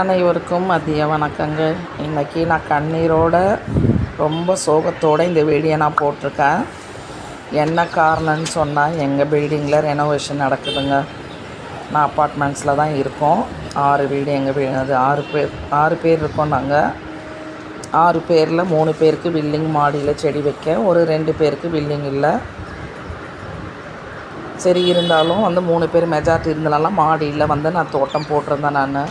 அனைவருக்கும் மதிய வணக்கங்க இன்றைக்கி நான் கண்ணீரோட ரொம்ப சோகத்தோடு இந்த வீடியோ நான் போட்டிருக்கேன். என்ன காரணம்னு சொன்னால் எங்கள் பில்டிங்கில் ரெனோவேஷன் நடக்குதுங்க. நான் அப்பார்ட்மெண்ட்ஸில் தான் இருக்கோம். ஆறு வீடு எங்கள் வீடு அது ஆறு பேர் ஆறு பேர் இருக்கோம் நாங்கள் ஆறு பேரில் மூணு பேருக்கு பில்டிங் மாடியில் செடி வைக்க ஒரு ரெண்டு பேருக்கு பில்டிங் இல்லை. சரி இருந்தாலும் வந்து மூணு பேர் மெஜாரிட்டி இருந்தனால மாடியில் வந்து நான் தோட்டம் போட்டிருந்தேன் நான்.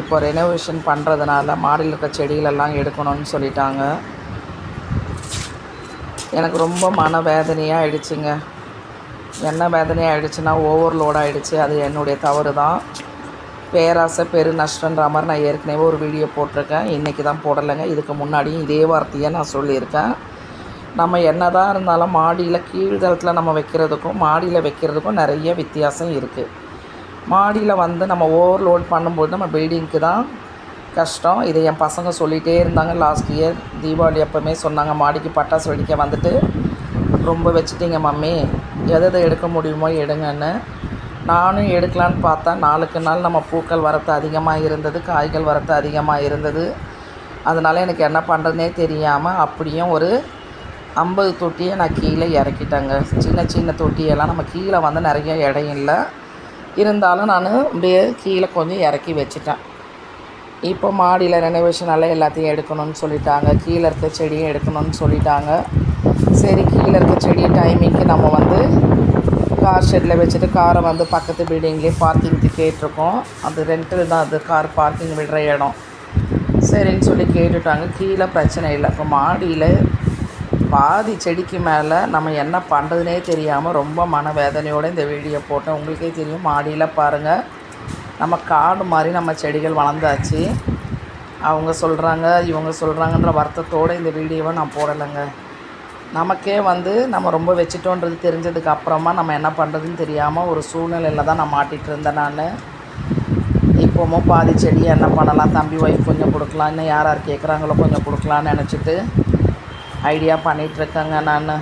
இப்போ ரெனோவேஷன் பண்ணுறதுனால மாடியில் இருக்க செடிகளெல்லாம் எடுக்கணும்னு சொல்லிட்டாங்க. எனக்கு ரொம்ப மன வேதனையாக ஆயிடுச்சுங்க என்ன வேதனையாக ஆயிடுச்சுன்னா ஓவர்லோட் ஆகிடுச்சு அது என்னுடைய தவறு தான் பேராசை பெரு நஷ்டன்ற மாதிரி நான் ஏற்கனவே ஒரு வீடியோ போட்டிருக்கேன். இன்றைக்கி தான் போடலைங்க. இதுக்கு முன்னாடியும் இதே வார்த்தையை நான் சொல்லியிருக்கேன். நம்ம என்ன தான் இருந்தாலும் மாடியில் கீழ்தளத்தில் நம்ம வைக்கிறதுக்கும் மாடியில் வைக்கிறதுக்கும் நிறைய வித்தியாசம் இருக்குது மாடியில் வந்து நம்ம ஓவர்லோட் பண்ணும்போது நம்ம பில்டிங்க்கு தான் கஷ்டம். இதை என் பசங்க சொல்லிகிட்டே இருந்தாங்க லாஸ்ட் இயர் தீபாவளி அப்போமே சொன்னாங்க மாடிக்கு பட்டாசு வெடிக்க வந்துட்டு ரொம்ப வச்சுட்டீங்க மம்மி. எதை எதை எடுக்க முடியுமோ எடுங்கன்னு. நானும் எடுக்கலான்னு பார்த்தா நாளுக்கு நாள் நம்ம பூக்கள் வரத்து அதிகமாக இருந்தது காய்கள் வரத்து அதிகமாக இருந்தது. அதனால் எனக்கு என்ன பண்ணுறதுனே தெரியாமல் அப்படியும் ஒரு ஐம்பது தொட்டியை நான் கீழே இறக்கிட்டேங்க. சின்ன சின்ன தொட்டியெல்லாம் நம்ம கீழே வந்து நிறைய இடம் இல்லை. இருந்தாலும் நான் அப்படியே கீழே கொஞ்சம் இறக்கி வச்சுட்டேன். இப்போ மாடியில் ரெனோவேஷனால் எல்லாத்தையும் எடுக்கணும்னு சொல்லிட்டாங்க. கீழே இருக்க செடியும் எடுக்கணும்னு சொல்லிட்டாங்க. சரி கீழே இருக்க செடி டைமிங்க்கு நம்ம வந்து கார் ஷெட்டில் வச்சுட்டு காரை வந்து பக்கத்து பில்டிங்லேயே பார்க்கிங்க்கு கேட்டிருக்கோம். அது ரெண்டில் தான் அது கார் பார்க்கிங் விடுற இடம். சரின்னு சொல்லி கேட்டுட்டாங்க. கீழே பிரச்சனை இல்லை. இப்போ மாடியில் பாதி செடிக்கு மேலே நம்ம என்ன பண்ணுறதுனே தெரியாமல் ரொம்ப மனவேதனையோடு இந்த வீடியோ போட்டேன். உங்களுக்கே தெரியும். மாடியில் பாருங்கள் நம்ம காடு மாதிரி நம்ம செடிகள் வளர்ந்தாச்சு. அவங்க சொல்கிறாங்க இவங்க சொல்கிறாங்கன்ற வருத்தத்தோடு இந்த வீடியோவை நான் போடலைங்க. நமக்கே வந்து நம்ம ரொம்ப வச்சுட்டோன்றது தெரிஞ்சதுக்கு அப்புறமா நம்ம என்ன பண்ணுறதுன்னு தெரியாமல் ஒரு சூழ்நிலையில் தான் நான் மாட்டிகிட்டு இருந்தேன் நான். இப்போவும் பாதி செடியை என்ன பண்ணலாம்? தம்பி ஒய்ஃப் கொஞ்சம் கொடுக்கலாம். இன்னும் யார் யார் கேட்குறாங்களோ கொஞ்சம் கொடுக்கலான்னு நினச்சிட்டு. ஐடியா பண்ணிகிட்ருக்கேங்க நான்.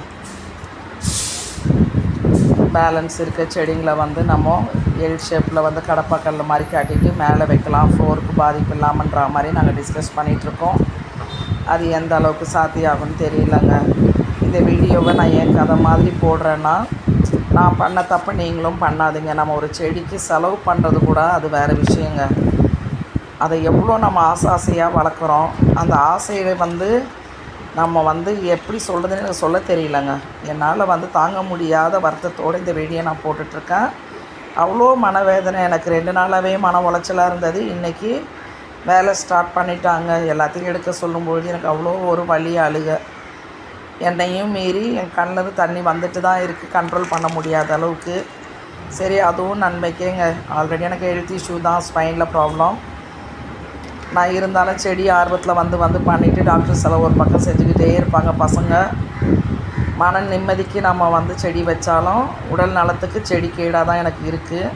பேலன்ஸ் இருக்க செடிங்களை வந்து நம்ம எல் ஷேப்பில் வந்து கடப்பாக்கல் மாதிரி காட்டிட்டு மேலே வைக்கலாம். ஃப்ளோருக்கு பாதிப்பு இல்லாமன்ற மாதிரி நாங்கள் டிஸ்கஸ் பண்ணிகிட்ருக்கோம் அது எந்த அளவுக்கு சாத்தியாகும்னு தெரியலங்க. இந்த வீடியோவை நான் என் கதை மாதிரி போடுறேன்னா நான் பண்ண தப்பு நீங்களும் பண்ணாதீங்க. நம்ம ஒரு செடிக்கு செலவு பண்ணுறது கூட அது வேறு விஷயங்க. அதை எவ்வளோ நம்ம ஆசை ஆசையாக வளர்க்குறோம். அந்த ஆசையை வந்து நம்ம வந்து எப்படி சொல்கிறதுன்னு எனக்கு சொல்ல தெரியலங்க. என்னால் வந்து தாங்க முடியாத வருத்தத்தோடு இந்த வீடியோ நான் போட்டுட்ருக்கேன். அவ்வளோ மனவேதனை எனக்கு. ரெண்டு நாளாகவே மன உளைச்சலாக இருந்தது. இன்றைக்கி வேலை ஸ்டார்ட் பண்ணிட்டாங்க. எல்லாத்தையும் எடுக்க சொல்லும்பொழுது எனக்கு அவ்வளோ ஒரு வழி அழுக. என்னையும் மீறி என் கண்ணில் தண்ணி வந்துட்டு தான் இருக்குது கண்ட்ரோல் பண்ண முடியாத அளவுக்கு. சரி அதுவும் நன்மைக்கேங்க. ஆல்ரெடி எனக்கு ஹெல்த் இஷ்யூ தான். ஸ்பைனில் ப்ராப்ளம் நான் இருந்தாலும் செடி ஆர்வத்தில் வந்து வந்து பண்ணிவிட்டு டாக்டர் செலவு ஒரு பக்கம் செஞ்சுக்கிட்டே இருப்பாங்க பசங்க. மன நிம்மதிக்கு நம்ம வந்து செடி வச்சாலும் உடல் நலத்துக்கு செடி கேடாக தான் எனக்கு இருக்குது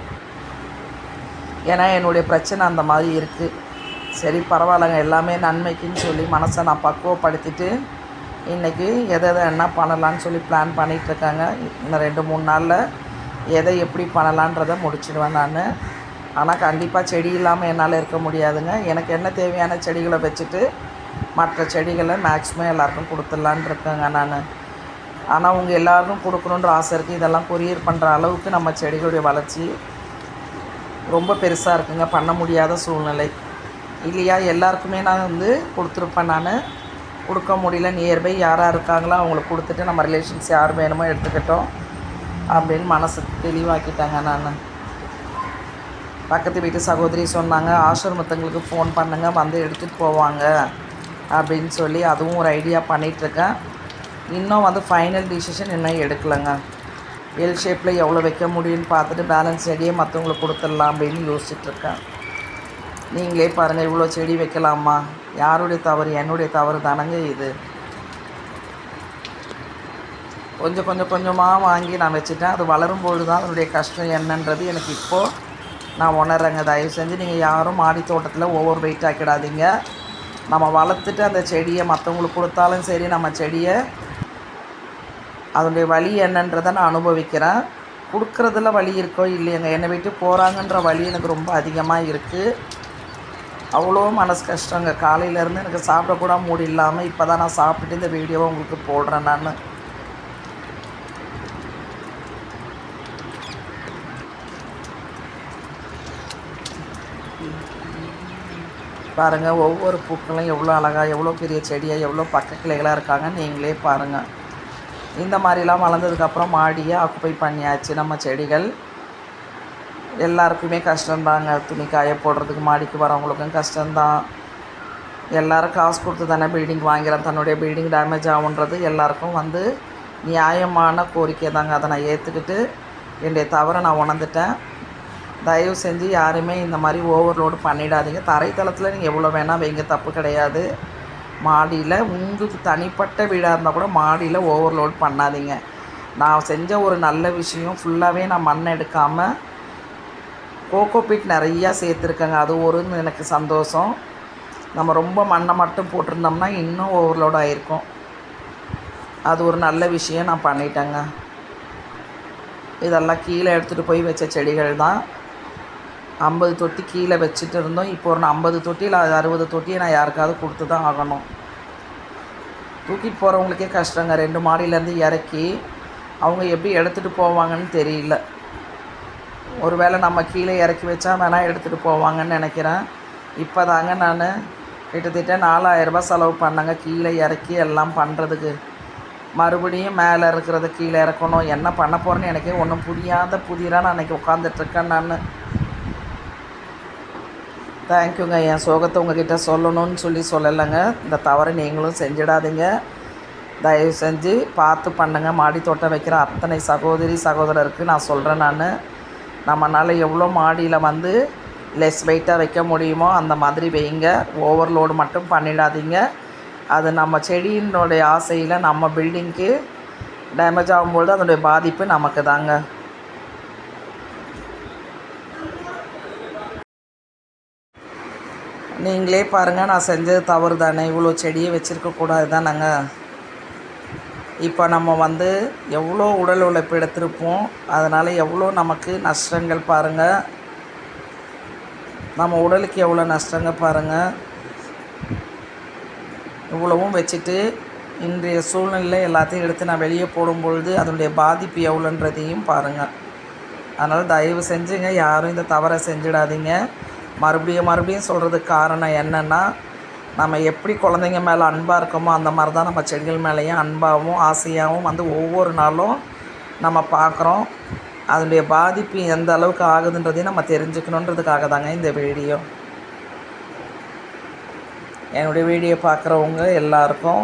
ஏன்னா என்னுடைய பிரச்சனை அந்த மாதிரி இருக்குது சரி பரவாயில்லைங்க. எல்லாமே நன்மைக்குன்னு சொல்லி மனசை நான் பக்குவப்படுத்திட்டு இன்றைக்கி எதை எதை என்ன பண்ணலான்னு சொல்லி பிளான் பண்ணிகிட்ருக்காங்க இந்த ரெண்டு மூணு நாளில் எதை எப்படி பண்ணலான்றதை முடிச்சிடுவேன் நான். ஆனால் கண்டிப்பாக செடி இல்லாமல் என்னால் இருக்க முடியாதுங்க. எனக்கு என்ன தேவையான செடிகளை வச்சுட்டு மற்ற செடிகளை மேக்ஸிமம் எல்லாருக்கும் கொடுத்துடலான் இருக்கேங்க நான். ஆனால் உங்கள் எல்லாருக்கும் கொடுக்கணுன்ற ஆசை இருக்குது இதெல்லாம் கொரியர் பண்ணுற அளவுக்கு நம்ம செடிகளுடைய வளர்ச்சி ரொம்ப பெருசாக இருக்குங்க. பண்ண முடியாத சூழ்நிலை. இல்லையா? எல்லாருக்குமே நான் வந்து கொடுத்துருப்பேன் நான். கொடுக்க முடியல. நியர்பை யாராக இருக்காங்களோ அவங்களுக்கு கொடுத்துட்டு நம்ம ரிலேஷன்ஸ் யார் வேணுமோ எடுத்துக்கிட்டோம் அப்படின்னு மனசு தெளிவாக்கிட்டாங்க நான். பக்கத்து வீட்டு சகோதரி சொன்னாங்க ஆசிரமத்தங்களுக்கு ஃபோன் பண்ணுங்க வந்து எடுத்துகிட்டு போவாங்க அப்படின்னு சொல்லி அதுவும் ஒரு ஐடியா பண்ணிகிட்ருக்கேன் இன்னும் வந்து ஃபைனல் டிசிஷன் இன்னும் எடுக்கலைங்க. எல் ஷேப்பில் எவ்வளோ வைக்க முடியும்னு பார்த்துட்டு பேலன்ஸ் செடியே மற்றவங்களுக்கு கொடுத்துடலாம் அப்படின்னு யோசிச்சுட்ருக்கேன் நீங்களே பாருங்கள் இவ்வளோ செடி வைக்கலாமா? யாருடைய தவறு? என்னுடைய தவறு தானங்க இது. கொஞ்சம் கொஞ்சம் கொஞ்சமாக வாங்கி நான் வச்சுட்டேன். அது வளரும்பொழுது தான் அதனுடைய கஷ்டம் என்னன்றது எனக்கு இப்போது நான் உணர்றேங்க. தயவு செஞ்சு நீங்கள் யாரும் மாடி தோட்டத்தில் ஓவர் வெயிட் ஆக்கிடாதீங்க. நம்ம வளர்த்துட்டு அந்த செடியை மற்றவங்களுக்கு கொடுத்தாலும் சரி நம்ம செடியை அதனுடைய வழி என்னன்றதை நான் அனுபவிக்கிறேன். கொடுக்குறதுல வழி இருக்கோ இல்லையங்க. என்னை விட்டு போகிறாங்கன்ற வழி எனக்கு ரொம்ப அதிகமாக இருக்குது அவ்வளோ மனசு கஷ்டங்க. காலையிலேருந்து எனக்கு சாப்பிடக்கூட மூடி இல்லாமல் இப்போ தான் நான் சாப்பிட்டுட்டு இந்த வீடியோவை உங்களுக்கு போடுறேன் நான். பாருங்கள் ஒவ்வொரு பூக்களும் எவ்வளோ அழகாக எவ்வளோ பெரிய செடியாக எவ்வளோ பக்க கிளைகளாக இருக்காங்க நீங்களே பாருங்கள் இந்த மாதிரிலாம் வளர்ந்ததுக்கப்புறம் மாடியை ஆக்குப்பை பண்ணியாச்சு நம்ம செடிகள். எல்லாருக்குமே கஷ்டம்தாங்க துணி காய போடுறதுக்கு மாடிக்கு வரவங்களுக்கும் கஷ்டம்தான் எல்லோரும் காசு கொடுத்து தானே பில்டிங் வாங்கிறோம் தன்னுடைய பில்டிங் டேமேஜ் ஆகுன்றது எல்லாருக்கும் வந்து நியாயமான கோரிக்கை தாங்க. அதை நான் ஏற்றுக்கிட்டு என்னுடைய தவறை நான் உணர்ந்துட்டேன். தயவு செஞ்சு யாருமே இந்த மாதிரி ஓவர்லோடு பண்ணிடாதீங்க. தரைத்தளத்தில் நீங்கள் எவ்வளோ வேணால் வைங்க தப்பு கிடையாது. மாடியில் உங்களுக்கு தனிப்பட்ட வீடாக இருந்தால் கூட மாடியில் ஓவர்லோட் பண்ணாதீங்க. நான் செஞ்ச ஒரு நல்ல விஷயம் ஃபுல்லாகவே நான் மண் எடுக்காமல் கோகோ பீட் நிறையா சேர்த்துருக்கேங்க. அது ஒரு எனக்கு சந்தோஷம். நம்ம ரொம்ப மண்ணை மட்டும் போட்டிருந்தோம்னா இன்னும் ஓவர்லோட் ஆகிருக்கும் அது ஒரு நல்ல விஷயம் நான் பண்ணிட்டேங்க. இதெல்லாம் கீழே எடுத்துகிட்டு போய் வச்ச செடிகள் தான். ஐம்பது தொட்டி கீழே வச்சுட்டு இருந்தோம். இப்போ ஒரு ஐம்பது தொட்டி இல்லை அறுபது தொட்டியை நான் யாருக்காவது கொடுத்து தான் ஆகணும். தூக்கிட்டு போகிறவங்களுக்கே கஷ்டங்க. ரெண்டு மாடியிலேருந்து இறக்கி அவங்க எப்படி எடுத்துகிட்டு போவாங்கன்னு தெரியல. ஒரு வேளை நம்ம கீழே இறக்கி வச்சா வேணால் எடுத்துகிட்டு போவாங்கன்னு நினைக்கிறேன். இப்போ தாங்க நான் கிட்டத்தட்ட நாலாயிரரூபா செலவு பண்ணேங்க. கீழே இறக்கி எல்லாம் பண்ணுறதுக்கு மறுபடியும் மேலே இருக்கிறத கீழே இறக்கணும். என்ன பண்ண போகிறேன்னு எனக்கே ஒன்றும் புரியாத புதிராக நான் அன்றைக்கி உட்காந்துட்ருக்கேன் நான். தேங்க்யூங்க. என் சோகத்தை உங்ககிட்ட சொல்லணும்னு சொல்லி சொல்லலைங்க. இந்த தவறை நீங்களும் செஞ்சிடாதீங்க. தயவு செஞ்சு பார்த்து பண்ணுங்கள் மாடி தோட்டம் வைக்கிற அத்தனை சகோதரி சகோதரருக்கு நான் சொல்கிறேன் நான். நம்மளால் எவ்வளோ மாடியில் வந்து லெஸ் வெயிட்டாக வைக்க முடியுமோ அந்த மாதிரி வைங்க. ஓவர்லோடு மட்டும் பண்ணிடாதீங்க. அது நம்ம செடியினுடைய ஆசையில் நம்ம பில்டிங்க்கு டேமேஜ் ஆகும்பொழுது அதனுடைய பாதிப்பு நமக்கு தாங்க நீங்களே பாருங்கள் நான் செஞ்சது தவறு தானே இவ்வளோ செடியை வச்சுருக்கக்கூடாது தானேங்க? இப்போ நம்ம வந்து எவ்வளோ உடல் உழைப்பு எடுத்திருப்போம் அதனால் எவ்வளோ நமக்கு நஷ்டங்கள் பாருங்கள் நம்ம உடலுக்கு எவ்வளோ நஷ்டங்கள் பாருங்கள் இவ்வளவும் வச்சுட்டு இன்றைய சூழ்நிலை எல்லாத்தையும் எடுத்து நான் வெளியே போடும்பொழுது அதனுடைய பாதிப்பு எவ்வளோன்றதையும் பாருங்கள் அதனால் தயவு செஞ்சுங்க யாரும் இந்த தவறை செஞ்சிடாதீங்க. மறுபடியும் மறுபடியும் சொல்கிறதுக்கு காரணம் என்னென்னா நம்ம எப்படி குழந்தைங்க மேலே அன்பாக இருக்கோமோ அந்த மாதிரி தான் நம்ம செடிகள் மேலேயும் அன்பாகவும் ஆசையாகவும் வந்து ஒவ்வொரு நாளும் நம்ம பார்க்குறோம். அதனுடைய பாதிப்பு எந்த அளவுக்கு ஆகுதுன்றதையும் நம்ம தெரிஞ்சுக்கணுன்றதுக்காக தாங்க இந்த வீடியோ. என்னுடைய வீடியோ பார்க்குறவங்க எல்லாருக்கும்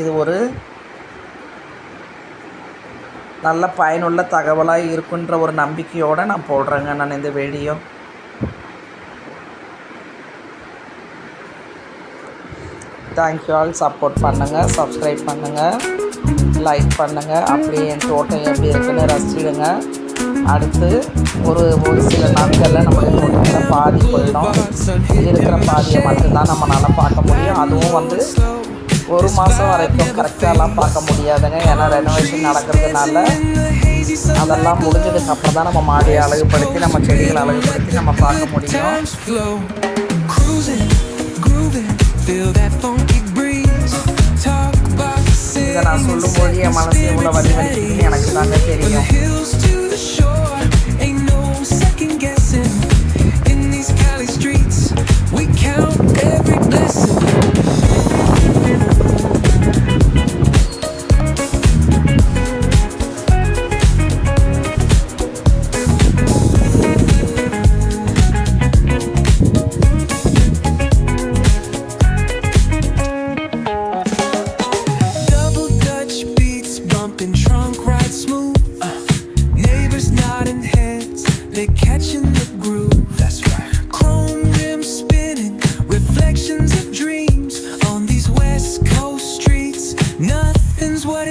இது ஒரு நல்ல பயனுள்ள தகவலாக இருக்குன்ற ஒரு நம்பிக்கையோடு நான் போடுறேங்க நான் இந்த video. Thank you all support பண்ணுங்கள் சப்ஸ்கிரைப் பண்ணுங்கள் லைக் பண்ணுங்கள் அப்படியே என் தோட்டம் எப்படி இருக்குன்னு ரசிச்சிடுங்க. அடுத்து ஒரு ஒரு சில நாட்களில் நம்மளுடைய தோட்டத்தில் பாதி போயிடும் இருக்கிற பாதியை மட்டும்தான் நம்மளால் பார்க்க முடியும். அதுவும் வந்து ஒரு மாதம் வரைக்கும் கரெக்டாகலாம் பார்க்க முடியாதுங்க. ஏன்னா ரெனோவேஷன் நடக்கிறதுனால அதெல்லாம் முடிஞ்சதுக்கு அப்புறம் தான் நம்ம மாடியை அழகுபடுத்தி நம்ம செடிகளை அழகுபடுத்தி நம்ம பார்க்க முடியும். இதை நான் சொல்லும்போது என் மனசு எவ்வளோ வலி வலிக்குதுன்னு எனக்கு தாங்க தெரியும்.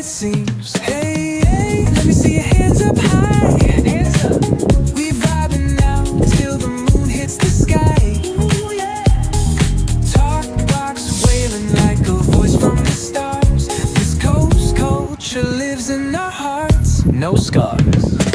Seems. Hey, hey, let me see your hands up high. Hands up. We vibing now till the moon hits the sky. Talk box wailing like a voice from the stars. This coast culture lives in our hearts. No scars.